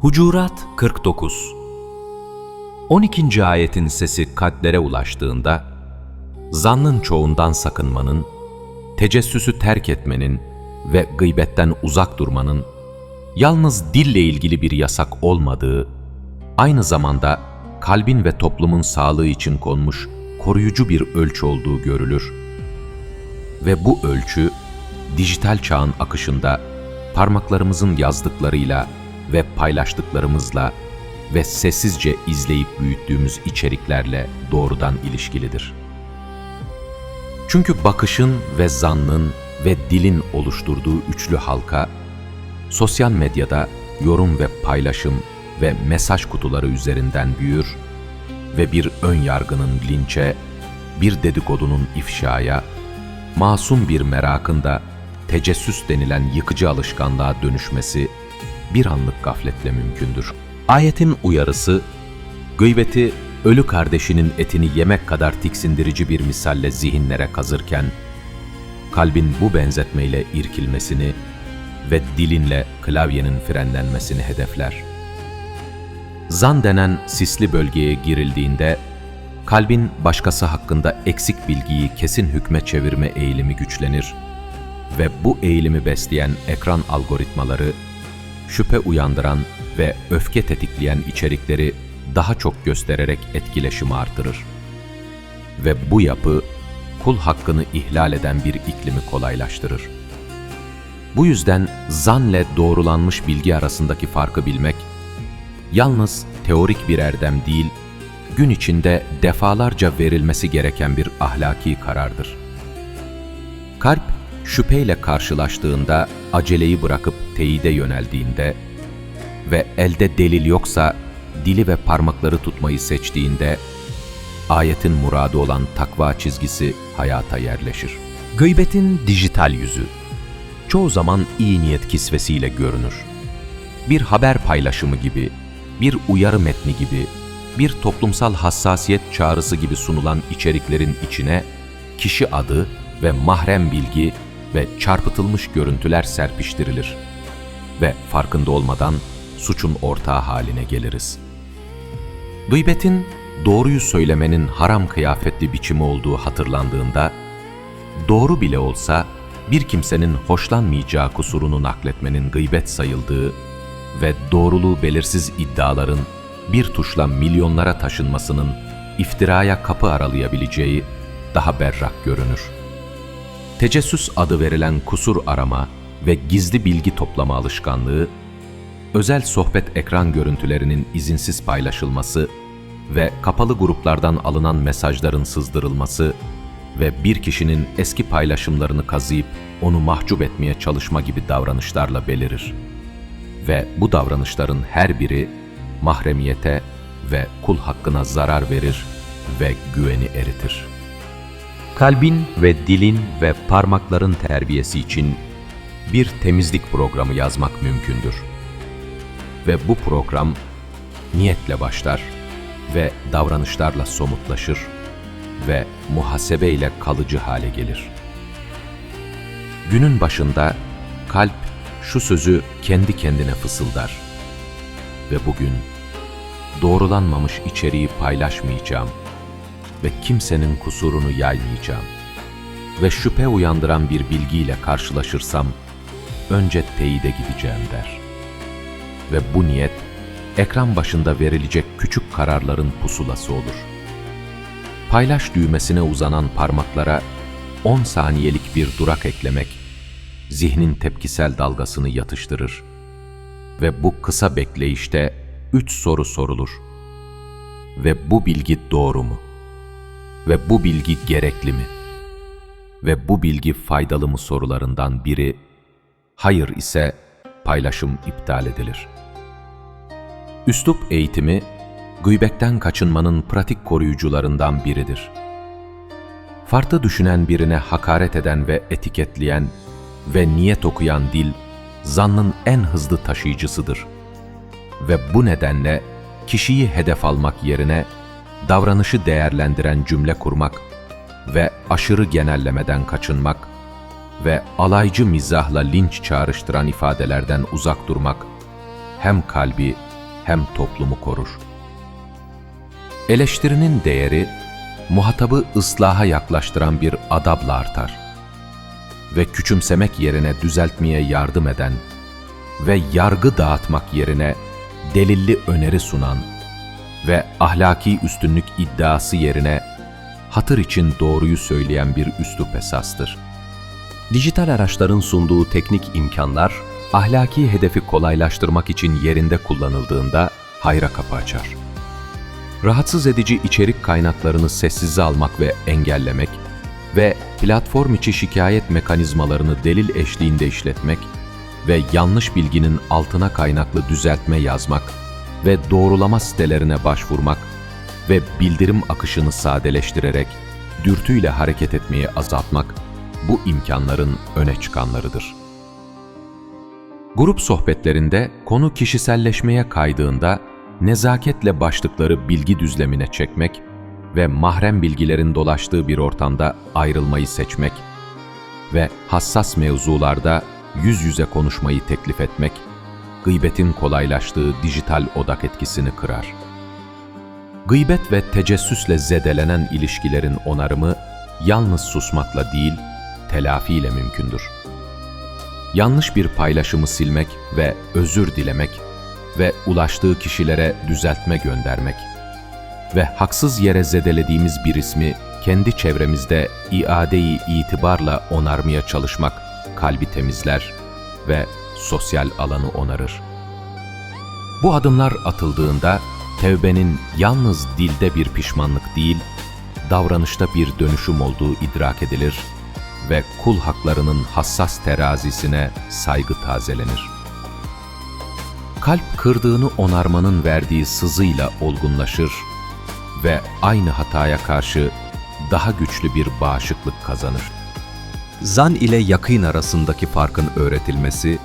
Hucurat 49 12. ayetin sesi kalplere ulaştığında, zannın çoğundan sakınmanın, tecessüsü terk etmenin ve gıybetten uzak durmanın, yalnız dille ilgili bir yasak olmadığı, aynı zamanda kalbin ve toplumun sağlığı için konmuş koruyucu bir ölçü olduğu görülür. Ve bu ölçü, dijital çağın akışında parmaklarımızın yazdıklarıyla ve paylaştıklarımızla ve sessizce izleyip büyüttüğümüz içeriklerle doğrudan ilişkilidir. Çünkü bakışın ve zannın ve dilin oluşturduğu üçlü halka, sosyal medyada yorum ve paylaşım ve mesaj kutuları üzerinden büyür ve bir ön yargının linçe, bir dedikodunun ifşaya, masum bir merakın da tecessüs denilen yıkıcı alışkanlığa dönüşmesi bir anlık gafletle mümkündür. Ayetin uyarısı, gıybeti ölü kardeşinin etini yemek kadar tiksindirici bir misalle zihinlere kazırken, kalbin bu benzetmeyle irkilmesini ve dilinle klavyenin frenlenmesini hedefler. Zan denen sisli bölgeye girildiğinde, kalbin başkası hakkında eksik bilgiyi kesin hükme çevirme eğilimi güçlenir ve bu eğilimi besleyen ekran algoritmaları, şüphe uyandıran ve öfke tetikleyen içerikleri daha çok göstererek etkileşimi artırır. Ve bu yapı, kul hakkını ihlal eden bir iklimi kolaylaştırır. Bu yüzden zanle doğrulanmış bilgi arasındaki farkı bilmek, yalnız teorik bir erdem değil, gün içinde defalarca verilmesi gereken bir ahlaki karardır. Kalp, şüpheyle karşılaştığında aceleyi bırakıp teyide yöneldiğinde ve elde delil yoksa dili ve parmakları tutmayı seçtiğinde ayetin muradı olan takva çizgisi hayata yerleşir. Gıybetin dijital yüzü çoğu zaman iyi niyet kisvesiyle görünür. Bir haber paylaşımı gibi, bir uyarı metni gibi, bir toplumsal hassasiyet çağrısı gibi sunulan içeriklerin içine kişi adı ve mahrem bilgi ve çarpıtılmış görüntüler serpiştirilir ve farkında olmadan suçun ortağı haline geliriz. Gıybetin doğruyu söylemenin haram kıyafetli biçimi olduğu hatırlandığında, doğru bile olsa bir kimsenin hoşlanmayacağı kusurunu nakletmenin gıybet sayıldığı ve doğruluğu belirsiz iddiaların bir tuşla milyonlara taşınmasının iftiraya kapı aralayabileceği daha berrak görünür. Tecessüs adı verilen kusur arama ve gizli bilgi toplama alışkanlığı, özel sohbet ekran görüntülerinin izinsiz paylaşılması ve kapalı gruplardan alınan mesajların sızdırılması ve bir kişinin eski paylaşımlarını kazıyıp onu mahcup etmeye çalışma gibi davranışlarla belirir. Ve bu davranışların her biri mahremiyete ve kul hakkına zarar verir ve güveni eritir. Kalbin ve dilin ve parmakların terbiyesi için bir temizlik programı yazmak mümkündür. Ve bu program niyetle başlar ve davranışlarla somutlaşır ve muhasebe ile kalıcı hale gelir. Günün başında kalp şu sözü kendi kendine fısıldar. Ve bugün doğrulanmamış içeriği paylaşmayacağım ve kimsenin kusurunu yaymayacağım. Ve şüphe uyandıran bir bilgiyle karşılaşırsam önce teyide gideceğim der. Ve bu niyet ekran başında verilecek küçük kararların pusulası olur. Paylaş düğmesine uzanan parmaklara 10 saniyelik bir durak eklemek, zihnin tepkisel dalgasını yatıştırır. Ve bu kısa bekleyişte üç soru sorulur. Ve bu bilgi doğru mu? Ve bu bilgi gerekli mi? Ve bu bilgi faydalı mı sorularından biri, hayır ise paylaşım iptal edilir. Üslup eğitimi, gıybetten kaçınmanın pratik koruyucularından biridir. Farklı düşünen birine hakaret eden ve etiketleyen ve niyet okuyan dil, zannın en hızlı taşıyıcısıdır. Ve bu nedenle kişiyi hedef almak yerine davranışı değerlendiren cümle kurmak ve aşırı genellemeden kaçınmak ve alaycı mizahla linç çağrıştıran ifadelerden uzak durmak hem kalbi hem toplumu korur. Eleştirinin değeri, muhatabı ıslaha yaklaştıran bir adabla artar ve küçümsemek yerine düzeltmeye yardım eden ve yargı dağıtmak yerine delilli öneri sunan ve ahlaki üstünlük iddiası yerine hatır için doğruyu söyleyen bir üslup esastır. Dijital araçların sunduğu teknik imkanlar, ahlaki hedefi kolaylaştırmak için yerinde kullanıldığında hayra kapı açar. Rahatsız edici içerik kaynaklarını sessize almak ve engellemek ve platform içi şikayet mekanizmalarını delil eşliğinde işletmek ve yanlış bilginin altına kaynaklı düzeltme yazmak ve doğrulama sitelerine başvurmak ve bildirim akışını sadeleştirerek dürtüyle hareket etmeyi azaltmak bu imkanların öne çıkanlarıdır. Grup sohbetlerinde konu kişiselleşmeye kaydığında nezaketle başlıkları bilgi düzlemine çekmek ve mahrem bilgilerin dolaştığı bir ortamda ayrılmayı seçmek ve hassas mevzularda yüz yüze konuşmayı teklif etmek, gıybetin kolaylaştığı dijital odak etkisini kırar. Gıybet ve tecessüsle zedelenen ilişkilerin onarımı yalnız susmakla değil, telafiyle mümkündür. Yanlış bir paylaşımı silmek ve özür dilemek ve ulaştığı kişilere düzeltme göndermek ve haksız yere zedelediğimiz bir ismi kendi çevremizde iadeyi itibarla onarmaya çalışmak kalbi temizler ve sosyal alanı onarır. Bu adımlar atıldığında tevbenin yalnız dilde bir pişmanlık değil, davranışta bir dönüşüm olduğu idrak edilir ve kul haklarının hassas terazisine saygı tazelenir. Kalp kırdığını onarmanın verdiği sızıyla olgunlaşır ve aynı hataya karşı daha güçlü bir bağışıklık kazanır. Zan ile yakın arasındaki farkın öğretilmesi,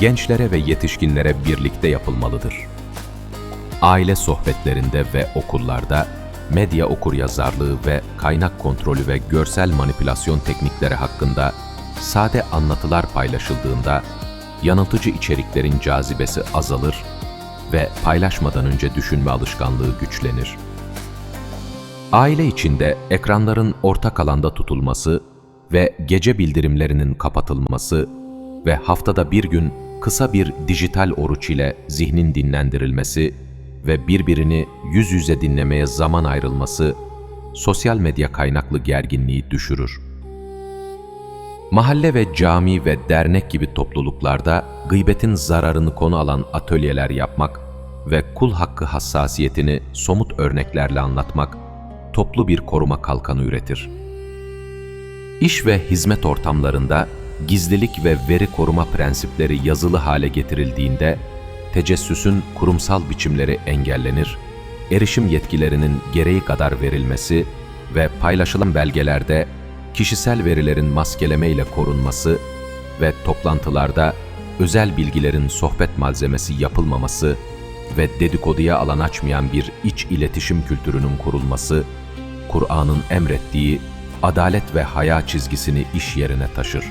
gençlere ve yetişkinlere birlikte yapılmalıdır. Aile sohbetlerinde ve okullarda medya okuryazarlığı ve kaynak kontrolü ve görsel manipülasyon teknikleri hakkında sade anlatılar paylaşıldığında yanıltıcı içeriklerin cazibesi azalır ve paylaşmadan önce düşünme alışkanlığı güçlenir. Aile içinde ekranların ortak alanda tutulması ve gece bildirimlerinin kapatılması ve haftada bir gün kısa bir dijital oruç ile zihnin dinlendirilmesi ve birbirini yüz yüze dinlemeye zaman ayrılması sosyal medya kaynaklı gerginliği düşürür. Mahalle ve cami ve dernek gibi topluluklarda gıybetin zararını konu alan atölyeler yapmak ve kul hakkı hassasiyetini somut örneklerle anlatmak toplu bir koruma kalkanı üretir. İş ve hizmet ortamlarında gizlilik ve veri koruma prensipleri yazılı hale getirildiğinde tecessüsün kurumsal biçimleri engellenir, erişim yetkilerinin gereği kadar verilmesi ve paylaşılan belgelerde kişisel verilerin maskelemeyle korunması ve toplantılarda özel bilgilerin sohbet malzemesi yapılmaması ve dedikoduya alan açmayan bir iç iletişim kültürünün kurulması, Kur'an'ın emrettiği adalet ve haya çizgisini iş yerine taşır.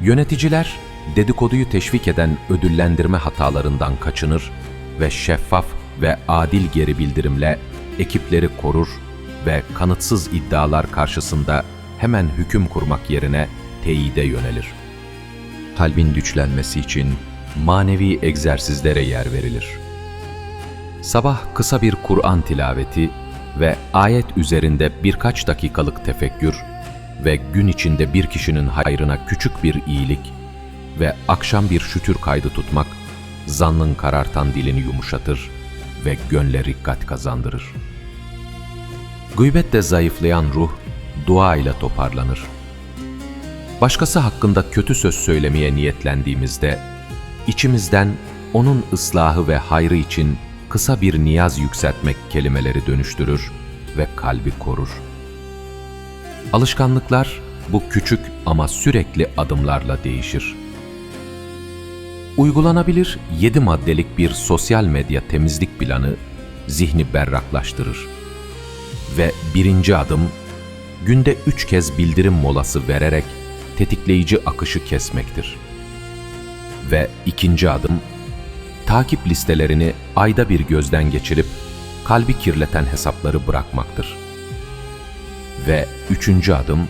Yöneticiler, dedikoduyu teşvik eden ödüllendirme hatalarından kaçınır ve şeffaf ve adil geri bildirimle ekipleri korur ve kanıtsız iddialar karşısında hemen hüküm kurmak yerine teyide yönelir. Kalbin güçlenmesi için manevi egzersizlere yer verilir. Sabah kısa bir Kur'an tilaveti ve ayet üzerinde birkaç dakikalık tefekkür ve gün içinde bir kişinin hayrına küçük bir iyilik ve akşam bir şükür kaydı tutmak, zannın karartan dilini yumuşatır ve gönle rikkat kazandırır. Gıybetle zayıflayan ruh, dua ile toparlanır. Başkası hakkında kötü söz söylemeye niyetlendiğimizde, içimizden onun ıslahı ve hayrı için kısa bir niyaz yükseltmek kelimeleri dönüştürür ve kalbi korur. Alışkanlıklar bu küçük ama sürekli adımlarla değişir. Uygulanabilir 7 maddelik bir sosyal medya temizlik planı zihni berraklaştırır. Ve birinci adım, günde 3 kez bildirim molası vererek tetikleyici akışı kesmektir. Ve ikinci adım, takip listelerini ayda bir gözden geçirip kalbi kirleten hesapları bırakmaktır. Ve üçüncü adım,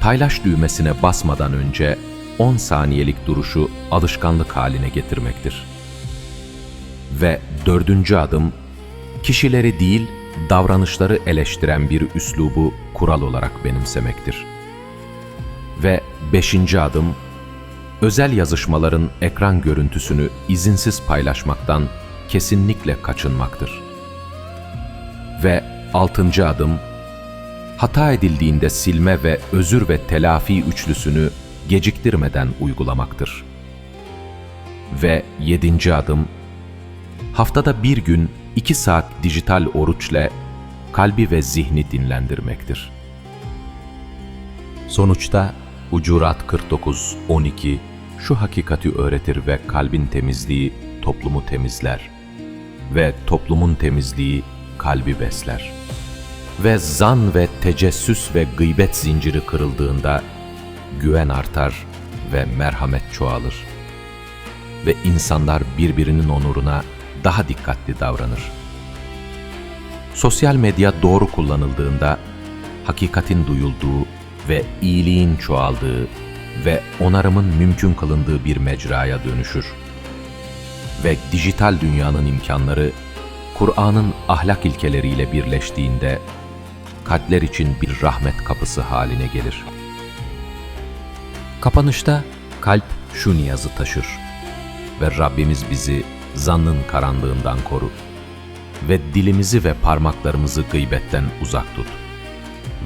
paylaş düğmesine basmadan önce 10 saniyelik duruşu alışkanlık haline getirmektir. Ve dördüncü adım, kişileri değil, davranışları eleştiren bir üslubu kural olarak benimsemektir. Ve beşinci adım, özel yazışmaların ekran görüntüsünü izinsiz paylaşmaktan kesinlikle kaçınmaktır. Ve altıncı adım, hata edildiğinde silme ve özür ve telafi üçlüsünü geciktirmeden uygulamaktır. Ve yedinci adım, haftada bir gün iki saat dijital oruçle kalbi ve zihni dinlendirmektir. Sonuçta Ucurat 49-12 şu hakikati öğretir ve kalbin temizliği toplumu temizler ve toplumun temizliği kalbi besler. Ve zan ve tecessüs ve gıybet zinciri kırıldığında güven artar ve merhamet çoğalır. Ve insanlar birbirinin onuruna daha dikkatli davranır. Sosyal medya doğru kullanıldığında hakikatin duyulduğu ve iyiliğin çoğaldığı ve onarımın mümkün kılındığı bir mecraya dönüşür. Ve dijital dünyanın imkanları Kur'an'ın ahlak ilkeleriyle birleştiğinde kalpler için bir rahmet kapısı haline gelir. Kapanışta kalp şu niyazı taşır. Ve Rabbimiz bizi zannın karanlığından koru ve dilimizi ve parmaklarımızı gıybetten uzak tut.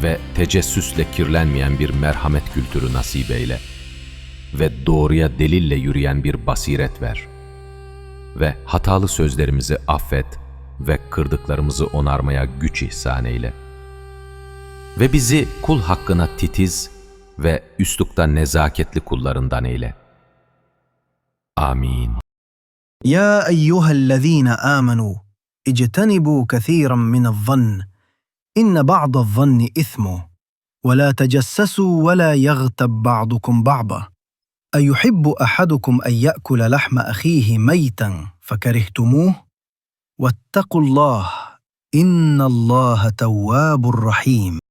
Ve tecessüsle kirlenmeyen bir merhamet kültürü nasip eyle. Ve doğruya delille yürüyen bir basiret ver. Ve hatalı sözlerimizi affet ve kırdıklarımızı onarmaya güç ihsan eyle. ve bizi kul hakkına titiz ve üslukta nezaketli kullarından eyle. Amin. Ya eyyühellezîne âmenû, ictenibû kethîran minel-zann, inne ba'del-zanni ithmu, ve la tecessesû ve la yagteb ba'dukum ba'da. أيحب أحدكم أن يأكل لحم أخيه ميتا فكرهتموه؟ واتقوا الله إن الله تواب رحيم